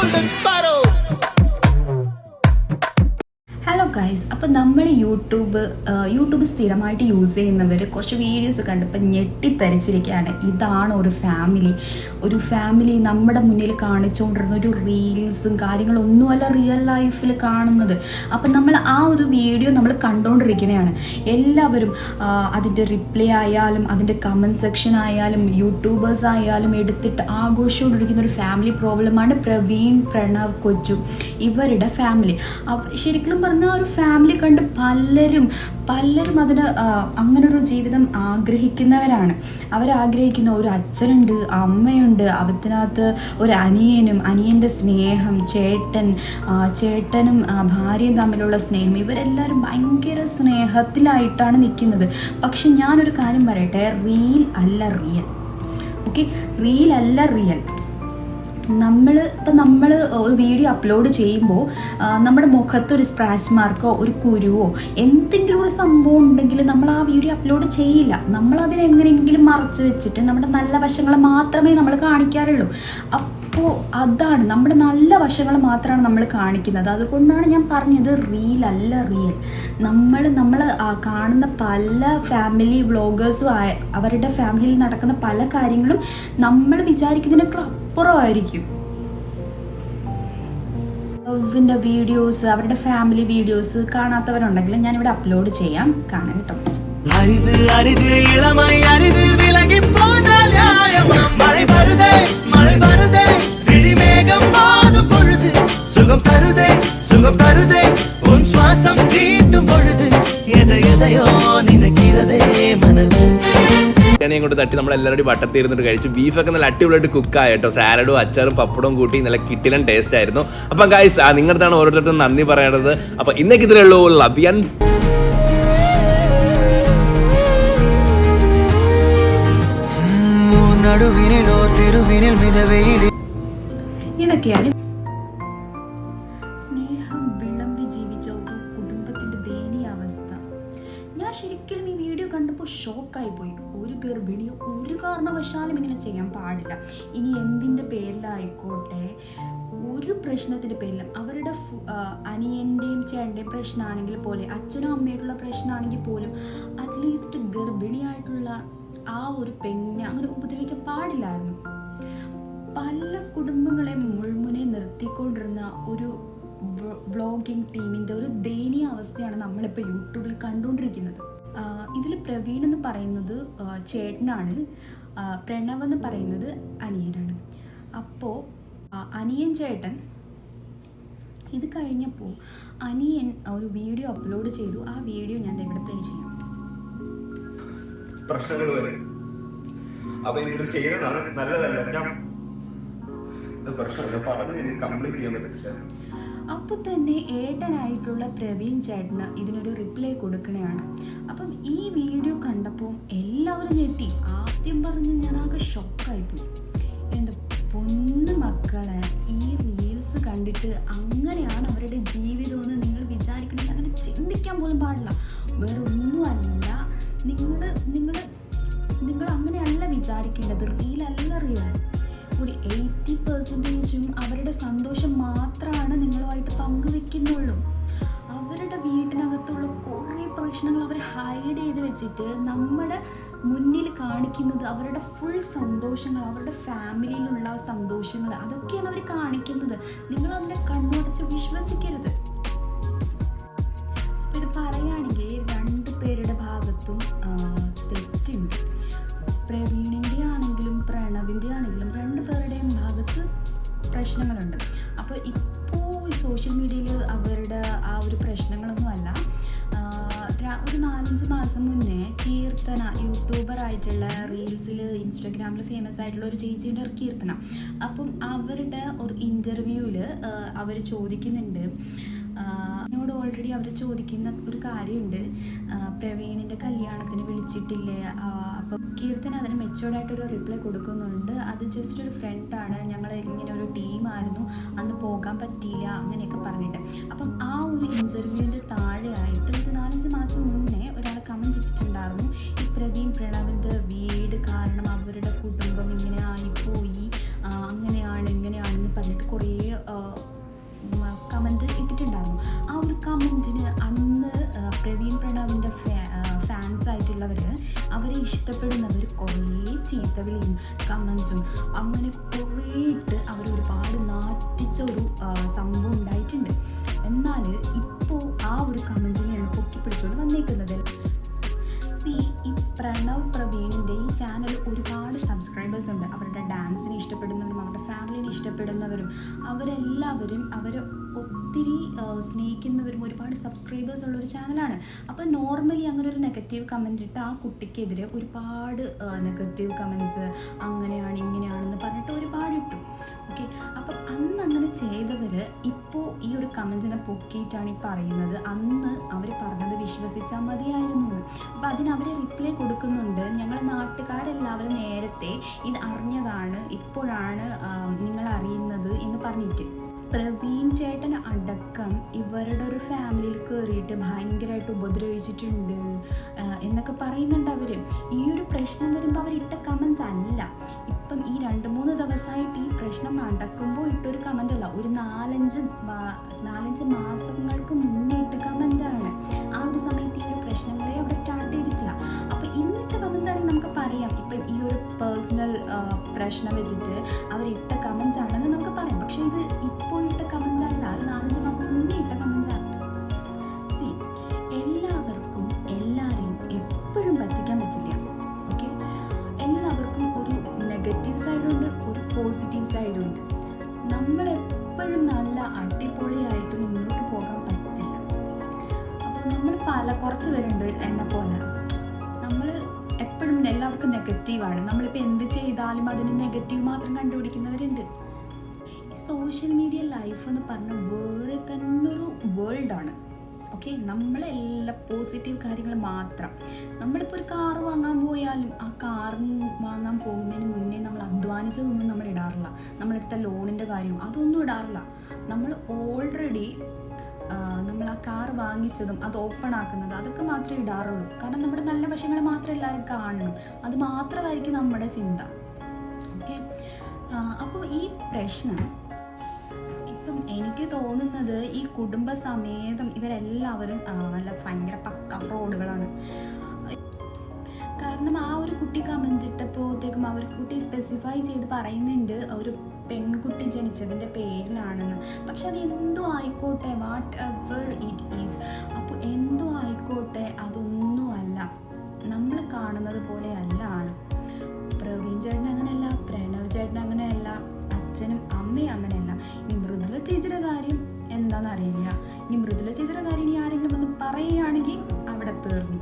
golden sun. YouTube YouTube സ്ഥിരമായിട്ട് use ചെയ്യുന്നവർ കുറച്ച് വീഡിയോസ് കണ്ടപ്പോൾ ഞെട്ടിത്തരിച്ചിരിക്കുകയാണ്. ഇതാണ് ഒരു ഫാമിലി. ഒരു ഫാമിലി നമ്മുടെ മുന്നിൽ കാണിച്ചുകൊണ്ടിരുന്ന ഒരു റീൽസും കാര്യങ്ങളൊന്നുമല്ല റിയൽ ലൈഫിൽ കാണുന്നത്. അപ്പം നമ്മൾ ആ ഒരു വീഡിയോ നമ്മൾ കണ്ടുകൊണ്ടിരിക്കുകയാണ് എല്ലാവരും അതിന്റെ റിപ്ലൈ ആയാലും അതിന്റെ കമന്റ് സെക്ഷൻ ആയാലും യൂട്യൂബേഴ്സ് ആയാലും എടുത്തിട്ട് ആഘോഷിച്ചുകൊണ്ടിരിക്കുന്ന ഒരു ഫാമിലി പ്രോബ്ലമാണ് പ്രവീൺ പ്രണവ് കൊച്ചു ഇവരുടെ ഫാമിലി. ശരിക്കും പറഞ്ഞാൽ ഒരു ഫാമിലി കണ്ട് പലരും പലരും അതിന് അങ്ങനൊരു ജീവിതം ആഗ്രഹിക്കുന്നവരാണ്. അവരാഗ്രഹിക്കുന്ന ഒരു അച്ഛനുണ്ട് അമ്മയുണ്ട് അവത്തിനകത്ത് ഒരു അനിയനും അനിയന്റെ സ്നേഹം ചേട്ടൻ ചേട്ടനും ഭാര്യയും തമ്മിലുള്ള സ്നേഹം. ഇവരെല്ലാവരും ഭയങ്കര സ്നേഹത്തിലായിട്ടാണ് നിൽക്കുന്നത്. പക്ഷെ ഞാനൊരു കാര്യം പറയട്ടെ റീൽ അല്ല റിയൽ. ഓക്കെ? റീൽ അല്ല റിയൽ. നമ്മൾ ഇപ്പം നമ്മൾ ഒരു വീഡിയോ അപ്ലോഡ് ചെയ്യുമ്പോൾ നമ്മുടെ മുഖത്ത് ഒരു സ്ക്രാച്ച് മാർക്കോ ഒരു കുരുവോ എന്തെങ്കിലും ഒരു സംഭവം ഉണ്ടെങ്കിൽ നമ്മൾ ആ വീഡിയോ അപ്ലോഡ് ചെയ്യില്ല. നമ്മൾ അതിനെ എങ്ങനെയെങ്കിലും മറച്ചു വെച്ചിട്ട് നമ്മുടെ നല്ല വശങ്ങൾ മാത്രമേ നമ്മൾ കാണിക്കാറുള്ളൂ. അപ്പോൾ അതാണ് നമ്മുടെ നല്ല വശങ്ങൾ മാത്രമാണ് നമ്മൾ കാണിക്കുന്നത്. അതുകൊണ്ടാണ് ഞാൻ പറഞ്ഞത് റീൽ അല്ല റിയൽ നമ്മൾ നമ്മൾ കാണുന്ന പല ഫാമിലി വ്ളോഗേഴ്സും അവരുടെ ഫാമിലിയിൽ നടക്കുന്ന പല കാര്യങ്ങളും നമ്മൾ വിചാരിക്കുന്നതിനേക്കാൾ കുറവായിരിക്കും ലവിന്റെ വീഡിയോസ് അവരുടെ ഫാമിലി വീഡിയോസ് കാണാത്തവരുണ്ടെങ്കിൽ ഞാനിവിടെ അപ്ലോഡ് ചെയ്യാം. കാണാം കേട്ടോ. ഇളമായി ശ്വാസം തീട്ടും പൊഴുത്. എതയതയോ നിനക്കിരതേ ഇങ്ങോട്ട് തട്ടി നമ്മൾ എല്ലാവരും വട്ടത്തി ഇരുന്നിട്ട് കഴിച്ചു ബീഫൊക്കെ നല്ല അടിപൊളിയായിട്ട് കുക്കായ കേട്ടോ. സാലഡും അച്ചാറും പപ്പടവും കൂട്ടി നല്ല കിട്ടിലൻ ടേസ്റ്റ് ആയിരുന്നു. അപ്പം ഗായ്സ് നിങ്ങളുടെ ഓരോരുത്തർക്കും നന്ദി പറയേണ്ടത്? അപ്പൊ ഇന്നേക്ക് ഇതിലേ ഉള്ളൂ. ലവ് ഇതൊക്കെയാണ് ഷോക്കായി പോയി ഒരു ഗർഭിണിയും ഒരു കാരണവശാലും ഇങ്ങനെ ചെയ്യാൻ പാടില്ല. ഇനി എന്തിന്റെ പേരിലായിക്കോട്ടെ? ഒരു പ്രശ്നത്തിന്റെ പേരിൽ അവരുടെ അനിയന്റെയും ചേട്ടന്റെയും പ്രശ്നമാണെങ്കിൽ പോലെ അച്ഛനും അമ്മയായിട്ടുള്ള പ്രശ്നമാണെങ്കിൽ പോലും അറ്റ്ലീസ്റ്റ് ഗർഭിണിയായിട്ടുള്ള ആ ഒരു പെണ്ണിനെ അങ്ങനെ ഉപദ്രവിക്കാൻ പാടില്ലായിരുന്നു. പല കുടുംബങ്ങളെ മുൾമുനെ നിർത്തിക്കൊണ്ടിരുന്ന ഒരു വ്ളോഗിങ് ടീമിന്റെ ഒരു ദയനീയ അവസ്ഥയാണ് നമ്മളിപ്പോൾ യൂട്യൂബിൽ കണ്ടുകൊണ്ടിരിക്കുന്നത്. ഇതിൽ പ്രവീൺ എന്ന് പറയുന്നത് ചേട്ടനാണ്. പ്രണവ് എന്ന് പറയുന്നത് അനിയനാണ്. അപ്പോൾ അനിയൻ ചേട്ടൻ ഇത് കഴിഞ്ഞപ്പോൾ അനിയൻ ഒരു വീഡിയോ അപ്ലോഡ് ചെയ്തു. ആ വീഡിയോ ഞാൻ ഇവിടെ പ്ലേ ചെയ്യാം. പ്രശ്നങ്ങൾ വരും. അപ്പൊ ഇത് ചെയ്യുന്നതാണ് നല്ലതല്ല. ഞാൻ പറഞ്ഞ് പറഞ്ഞു കംപ്ലീറ്റ് ചെയ്യാൻ പറ്റില്ല അപ്പോൾ തന്നെ ഏട്ടനായിട്ടുള്ള പ്രവീൺ ചേട്ടന് ഇതിനൊരു റിപ്ലൈ കൊടുക്കണയാണ്. അപ്പം ഈ വീഡിയോ കണ്ടപ്പോൾ എല്ലാവരും ഞെട്ടി. ആദ്യം പറഞ്ഞ് ഞാൻ ആകെ ഷോക്കായിപ്പോയി എന്റെ പൊന്നു മക്കളെ ഈ റീൽസ് കണ്ടിട്ട് അങ്ങനെയാണ് അവരുടെ ജീവിതമെന്ന് നിങ്ങൾ വിചാരിക്കണമെങ്കിൽ അങ്ങനെ ചിന്തിക്കാൻ പോലും പാടില്ല. വേറെ ഒന്നുമല്ല നിങ്ങൾ നിങ്ങൾ നിങ്ങൾ അങ്ങനെയല്ല വിചാരിക്കേണ്ടത്. റീലല്ല റിയൽ ഒരു എയ്റ്റി പെർസെന്റേജും അവരുടെ സന്തോഷം മാത്രമാണ് നിങ്ങളുമായിട്ട് പങ്കുവെക്കുന്നുള്ളൂ. അവരുടെ വീട്ടിനകത്തുള്ള കുറേ പ്രശ്നങ്ങൾ അവർ ഹൈഡ് ചെയ്ത് വെച്ചിട്ട് നമ്മുടെ മുന്നിൽ കാണിക്കുന്നത് അവരുടെ ഫുൾ സന്തോഷങ്ങൾ അവരുടെ ഫാമിലിയിലുള്ള സന്തോഷങ്ങൾ അതൊക്കെയാണ് അവർ കാണിക്കുന്നത്. നിങ്ങൾ അതിനെ കണ്ണുടച്ച് വിശ്വസിക്കരുത്. ഇൻസ്റ്റാഗ്രാമിൽ ഫേമസ് ആയിട്ടുള്ള ഒരു ചേച്ചിയുടെ കീർത്തന. അപ്പം അവരുടെ ഒരു ഇന്റർവ്യൂവിൽ അവർ ചോദിക്കുന്നുണ്ട്. എന്നോട് ഓൾറെഡി അവർ ചോദിക്കുന്ന ഒരു കാര്യമുണ്ട്. പ്രവീണിന്റെ കല്യാണത്തിന് വിളിച്ചിട്ടില്ലേ? അപ്പം കീർത്തന അതിന് മെച്ചോർഡായിട്ടൊരു റിപ്ലൈ കൊടുക്കുന്നുണ്ട്. അത് ജസ്റ്റ് ഒരു ഫ്രണ്ടാണ് ഞങ്ങൾ ഇങ്ങനെ ഒരു ടീമായിരുന്നു അന്ന് പോകാൻ പറ്റിയില്ല അങ്ങനെയൊക്കെ പറഞ്ഞിട്ട്. അപ്പം ആ ഒരു ഇന്റർവ്യൂവിന്റെ താഴെയായിട്ട് ഒരു നാലഞ്ച് മാസം മുന്നേ ഒരാൾ കമന്റ് ഇട്ടിട്ടുണ്ടായിരുന്നു. മൂവ്മെന്റിന് അന്ന് പ്രവീൺ പ്രണവിന്റെ ഫാൻസ് ആയിട്ടുള്ളവർ അവരെ ഇഷ്ടപ്പെടുന്നവർ കുറേ ചീത്തവിളിയും കമൻസും അങ്ങനെ കുറേ ഇട്ട് അവർ ഒരുപാട് നാറ്റിച്ച ഒരു സംഭവം ഉണ്ടായിട്ടുണ്ട്. എന്നാൽ ഇപ്പോൾ ആ ഒരു കമൻസിനെയാണ് പൊക്കിപ്പിടിച്ചുകൊണ്ട് വന്നേക്കുന്നത്. പ്രണവ് പ്രവീണിന്റെ ഈ ചാനൽ ഒരുപാട് സബ്സ്ക്രൈബേഴ്സ് ഉണ്ട്. അവരുടെ ഡാൻസിനെ ഇഷ്ടപ്പെടുന്നവരും അവരുടെ ഫാമിലിനെ ഇഷ്ടപ്പെടുന്നവരും അവരെല്ലാവരും അവർ ഒത്തിരി സ്നേഹിക്കുന്നവരും ഒരുപാട് സബ്സ്ക്രൈബേഴ്സ് ഉള്ള ഒരു ചാനലാണ് അപ്പോൾ നോർമലി അങ്ങനെ ഒരു നെഗറ്റീവ് കമന്റ് ഇട്ട് ആ കുട്ടിക്കെതിരെ ഒരുപാട് നെഗറ്റീവ് കമൻസ് അങ്ങനെയാണ് ഇപ്പോൾ ഈ ഒരു കമൻസിനെ പൊക്കിയിട്ടാണ് ഈ പറയുന്നത്. അന്ന് അവർ പറഞ്ഞത് വിശ്വസിച്ചാൽ മതിയായിരുന്നു എന്ന് അപ്പോൾ അതിന് അവർ റിപ്ലൈ കൊടുക്കുന്നുണ്ട്. ഞങ്ങൾ നാട്ടുകാരെല്ലാവരും നേരത്തെ ഇത് അറിഞ്ഞതാണ്. ഇപ്പോഴാണ് നിങ്ങൾ അറിയുന്നത് എന്ന് പറഞ്ഞിട്ട്. പ്രവീൺ ചേട്ടൻ അടക്കം ഇവരുടെ ഒരു ഫാമിലിയിൽ കയറിയിട്ട് ഭയങ്കരമായിട്ട് ഉപദ്രവിച്ചിട്ടുണ്ട് എന്നൊക്കെ പറയുന്നുണ്ട് അവർ ഈ ഒരു പ്രശ്നം വരുമ്പോൾ അവരിട്ട കമൻസ് അല്ല. ഇപ്പം ഈ രണ്ട് മൂന്ന് ദിവസമായിട്ട് ഈ പ്രശ്നം നടക്കുമ്പോൾ ഇട്ടൊരു കമന്റ് അല്ല. ഒരു നാലഞ്ച് നാലഞ്ച് മാസങ്ങൾക്ക് മുന്നേ ഇട്ട കമന്റാണ് ആ ഒരു സമയത്ത് ഈ ഒരു പ്രശ്നങ്ങളെ അവിടെ സ്റ്റാർട്ട് ചെയ്തിട്ടില്ല. അപ്പോൾ ഇന്നിട്ട കമന്റാണെങ്കിൽ നമുക്ക് പറയാം. ഇപ്പം ഈ ഒരു പേഴ്സണൽ പ്രശ്നം വെച്ചിട്ട് അവരിട്ട കമന്റ് ആണെന്ന് നമുക്ക് പറയാം. പക്ഷേ ഇത് ഇപ്പോൾ ഇട്ട കമന്റ് അല്ല. ഒരു നാലഞ്ച് മാസം സൈഡുണ്ട് നമ്മൾ എപ്പോഴും നല്ല അടിപൊളിയായിട്ട് മുന്നോട്ട് പോകാൻ പറ്റില്ല. അപ്പോൾ നമ്മൾ പല കുറച്ച് പേരുണ്ട് എന്നെ പോലെ. നമ്മൾ എപ്പോഴും എല്ലാവർക്കും നെഗറ്റീവാണ് നമ്മളിപ്പോൾ എന്ത് ചെയ്താലും അതിന് നെഗറ്റീവ് മാത്രം കണ്ടുപിടിക്കുന്നവരുണ്ട്. ഈ സോഷ്യൽ മീഡിയ ലൈഫ് എന്ന് പറഞ്ഞ വേറെ തന്നെ ഒരു വേൾഡാണ് ഓക്കെ നമ്മളെല്ലാം പോസിറ്റീവ് കാര്യങ്ങൾ മാത്രം. നമ്മളിപ്പോൾ ഒരു കാർ വാങ്ങാൻ പോയാലും ആ കാർ വാങ്ങാൻ പോകുന്നതിന് മുന്നേ നമ്മൾ അധ്വാനിച്ചതൊന്നും നമ്മൾ ഇടാറില്ല. നമ്മളെടുത്ത ലോണിന്റെ കാര്യവും അതൊന്നും ഇടാറില്ല. നമ്മൾ ഓൾറെഡി നമ്മൾ ആ കാർ വാങ്ങിച്ചതും അത് ഓപ്പൺ ആക്കുന്നത് അതൊക്കെ മാത്രമേ ഇടാറുള്ളൂ. കാരണം നമ്മുടെ നല്ല വശങ്ങൾ മാത്രം എല്ലാവരും കാണണം. അത് മാത്രമായിരിക്കും നമ്മുടെ ചിന്ത. ഓക്കെ അപ്പോൾ ഈ പ്രശ്നം എനിക്ക് തോന്നുന്നത് ഈ കുടുംബസമേതം ഇവരെല്ലാവരും നല്ല ഭയങ്കര പക്ക ഫ്രോഡുകളാണ്. കാരണം ആ ഒരു കുട്ടി കമന്റ് ഇട്ടപ്പോഴത്തേക്കും ഒരു കുട്ടി സ്പെസിഫൈ ചെയ്ത് പറയുന്നുണ്ട് ഒരു പെൺകുട്ടി ജനിച്ചതിന്റെ പേരിലാണെന്ന്. പക്ഷെ അത് എന്തോ ആയിക്കോട്ടെ വാട്ട് എവർ ഇറ്റ് ഈസ് അപ്പോൾ എന്തോ ആയിക്കോട്ടെ അതൊന്നുമല്ല. നമ്മൾ കാണുന്നത് പോലെ എന്താണെന്ന് അറിയില്ല ഇനി മൃദുല ചേച്ചിയുടെ കാര്യം ഇനി ആരെങ്കിലും വന്ന് പറയുകയാണെങ്കിൽ അവിടെ തീർന്നു.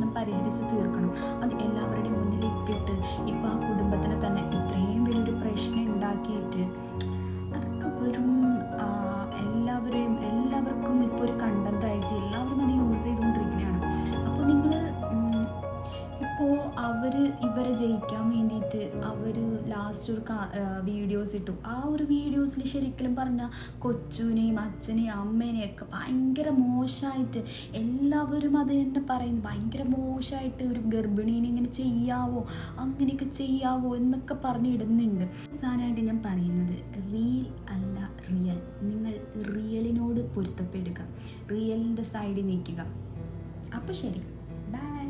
പ്രശ്നം പരിഹരിച്ച് തീർക്കണം. അത് എല്ലാവരുടെയും മുന്നിൽ ഇട്ടിട്ട് ഇപ്പം ആ കുടുംബത്തിന് തന്നെ ഇത്രയും വലിയൊരു പ്രശ്നം ഉണ്ടാക്കിയിട്ട് അതൊക്കെ വെറും എല്ലാവരെയും എല്ലാവർക്കും ഇപ്പോൾ ഒരു കണ്ടന്റ് ആയിട്ട് എല്ലാവരും അത് യൂസ് ചെയ്തുകൊണ്ടിരിക്കുകയാണ് അപ്പോൾ നിങ്ങൾ ഇപ്പോൾ അവർ ഇവരെ ജയിക്കാൻ വേണ്ടിയിട്ട് അവർ ലാസ്റ്റ് ഒരു വീഡിയോസ് ഇട്ടു. ആ ഒരു വീഡിയോസിൽ ശരിക്കും പറഞ്ഞാൽ കൊച്ചുവിനെയും അച്ഛനെയും അമ്മേനെയും ഒക്കെ ഭയങ്കര മോശമായിട്ട് എല്ലാവരും അത് തന്നെ പറയുന്നു. ഭയങ്കര മോശമായിട്ട് ഒരു ഗർഭിണീനെ ഇങ്ങനെ ചെയ്യാവോ അങ്ങനെയൊക്കെ ചെയ്യാവോ എന്നൊക്കെ പറഞ്ഞ് ഇടുന്നുണ്ട്. അവസാനമായിട്ട് ഞാൻ പറയുന്നത് റീൽ അല്ല റിയൽ നിങ്ങൾ റിയലിനോട് പൊരുത്തപ്പെടുക. റിയലിന്റെ സൈഡിൽ നിൽക്കുക. അപ്പോൾ ശരി. ബൈ